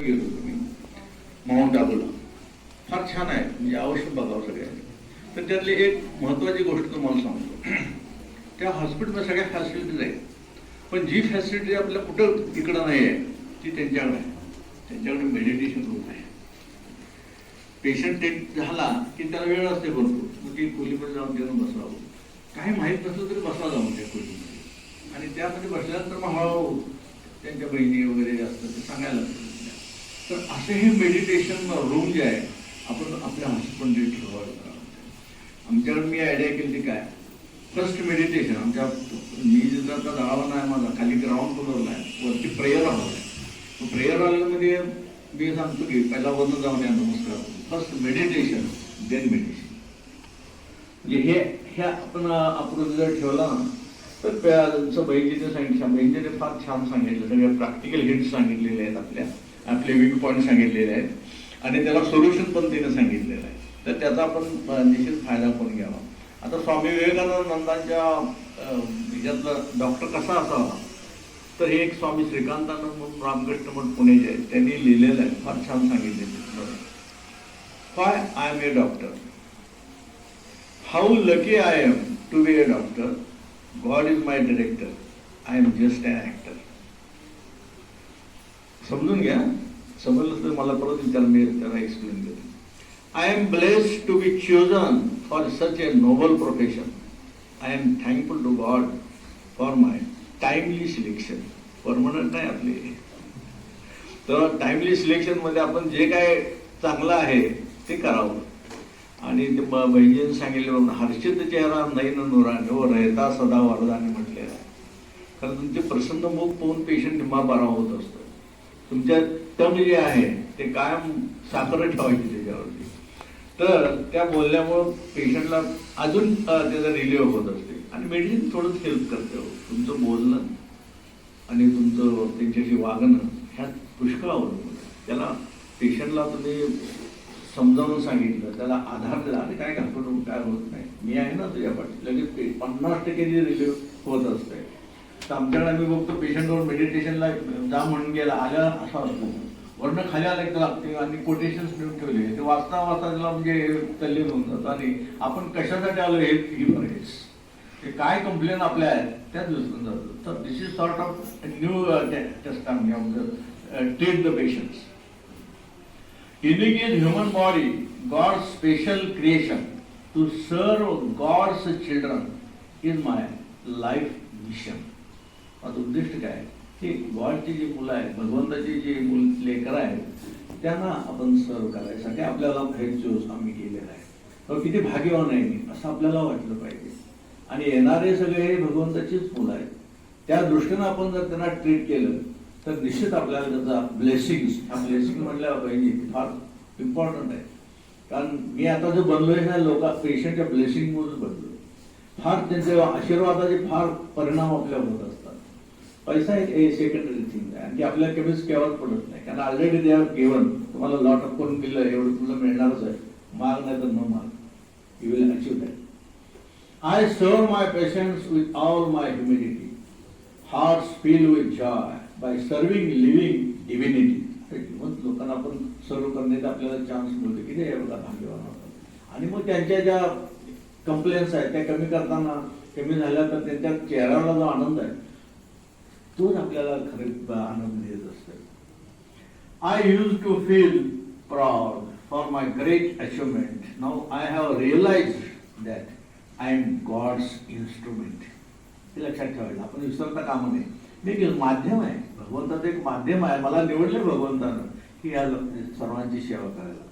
गेलो तुम्ही माउंट आबूला फार छान आहे. म्हणजे अवश्य बघावं सगळ्यांनी. तर त्यातली एक महत्वाची गोष्ट तुम्हाला सांगतो. त्या हॉस्पिटलमध्ये सगळ्या फॅसिलिटीज आहेत. पण जी फॅसिलिटी आपल्या कुठं इकडं नाही आहे ती त्यांच्याकडे आहे. त्यांच्याकडे मेडिटेशन रूम आहे. पेशंट टेक झाला की त्याला वेळ असते भरपूर. मग ती खोलीमध्ये जाऊन त्यानं बसावं. काही माहीत नसलं तरी बसवा जाऊन त्या खोलीमध्ये. आणि त्यामध्ये बसल्यानंतर मग हळूहळू त्यांच्या बहिणी वगैरे असतात ते सांगायला लागतं तर असे हे मेडिटेशन रूम जे आहे आपण आपल्या हॉस्पिटलमध्ये ठेवायला करावं. आमच्याकडे मी आयडिया केली ती काय? फर्स्ट मेडिटेशन आमच्या मी जिथं आता दळावा नाही माझा खाली ग्राउंड फ्लोअरला आहे. वरती प्रेयर हॉल आहे. प्रेयर हॉलमध्ये मी सांगतो की पहिला वर्ण जाऊन या नमस्कार. फर्स्ट मेडिटेशन देन मेडिटेशन म्हणजे हे हे आपण अप्रोच जर ठेवला ना तर तुमचं बहिणीने सांगितलं बहिणीने फार छान सांगितलं. सगळे प्रॅक्टिकल हिंट्स सांगितलेले आहेत आपल्या. आपले वीक पॉईंट सांगितलेले आहेत. आणि त्याला सोल्युशन पण तिने सांगितलेलं आहे. तर त्याचा आपण निश्चित फायदा पण घ्यावा. आता स्वामी विवेकानंदांच्या ह्याच्यातला डॉक्टर कसा असावा? तर हे एक स्वामी श्रीकांतानंद म्हणून रामकृष्ण मठ पुणेचे आहेत त्यांनी लिहिलेलं आहे. फार छान सांगितलेलं five I am a doctor how lucky I am to be a doctor God is my director I am just an actor समजून घ्या. समजलं तर मला परत विचार मी त्याला एक्सप्लेन करतो I am blessed to be chosen for such a noble profession I am thankful to God for my timely selection permanent नाही आपली. तर टाइमली सिलेक्शनमध्ये आपण जे काय चांगलं आहे ते करावं. आणि ते ब- बहिणीने सांगितले म्हणून हर्षित चेहरा नैन नुराने व हो, रहता सदा वरदाने म्हटलेलं कारण तुमचे प्रसन्न मुख पाहून पेशंट निम्मा बारा होत असतो तुमच्या टंग जे आहे ते कायम साखर ठेवायची त्याच्यावरती. तर त्या बोलल्यामुळं पेशंटला अजून त्याचा रिलीव्ह होत असते. आणि मेडिसिन थोडंच हेल्प करते हो. तुमचं बोलणं आणि तुमचं त्यांच्याशी वागणं ह्यात पुष्कळ अवलंबून त्याला पेशंटला तुम्ही समजावून सांगितलं त्याला आधार दिला आणि काय घाबरून काय होत नाही. मी आहे ना तुझ्या पाठी लगेच पन्नास टक्के रिलीव्ह होत असते आमच्याकडे आम्ही बघतो पेशंटवर मेडिटेशनला जा म्हणून गेला आल्या असा असतो. वरनं खाली आलं की लागते आणि कोटेशन्स मिळून ठेवले. ते वाचता वाचता त्याला म्हणजे तल्लीन होऊन जातं. आणि आपण कशासाठी आलो हे ही बरेच ते काय कंप्लेन आपल्या आहेत त्याच दिसून जातं. तर this is sort of new testing treat the patients Unique is human body God special creation to serve God's children is my life mission. माझं उद्दिष्ट काय? आहे? की गॉडची जी मुलं आहेत भगवंताची जी मुल लेकर आहेत त्यांना आपण सर्व करायसाठी आपल्याला हे चूज आम्ही केलेला आहे. तर किती भाग्यवान आहे मी असं आपल्याला वाटलं पाहिजे. आणि येणारे सगळे हे भगवंताचीच मुलं आहेत. त्या दृष्टीनं आपण जर त्यांना ट्रीट केलं तर निश्चित आपल्याला त्याचा ब्लेसिंग हा ब्लेसिंग म्हटल्या पाहिजे फार इम्पॉर्टंट आहे. कारण मी आता जो बनलोय ना लोक पेशंटच्या ब्लेसिंगमधून बनलोय. फार त्यांचे आशीर्वादाचे फार परिणाम आपल्यावर होत असतात. पैसा एक सेकंडरी थिंग आहे. आणि ती आपल्या कमीच केव्हाच पडत नाही. कारण ऑलरेडी दे आर गिवन तुम्हाला लॉट ऑफ करून दिलं एवढं तुला मिळणारच आहे. माग नाही तर न माग you will achieve that I serve my patients with all my humility heart feel with joy by serving living divinity मग लोकांना आपण सर्व करण्याचा आपल्याला चान्स मिळतो की ते एवढा भाग्यवान होता. आणि मग त्यांच्या ज्या कंप्लेंट्स आहेत त्या कमी करताना कमी झाल्या तर त्यांच्या चेहऱ्याला जो आनंद आहे तोच आपल्याला खरे आनंद देत असतो. I use to feel proud for my great achievement now I have realise that I am God's instrument हे लक्षात ठेवायला आपण विसरता कामं नये मी एक माध्यम आहे. भगवंताचं एक माध्यम आहे. मला निवडले भगवंतानं. की या सर्वांची सेवा करायला.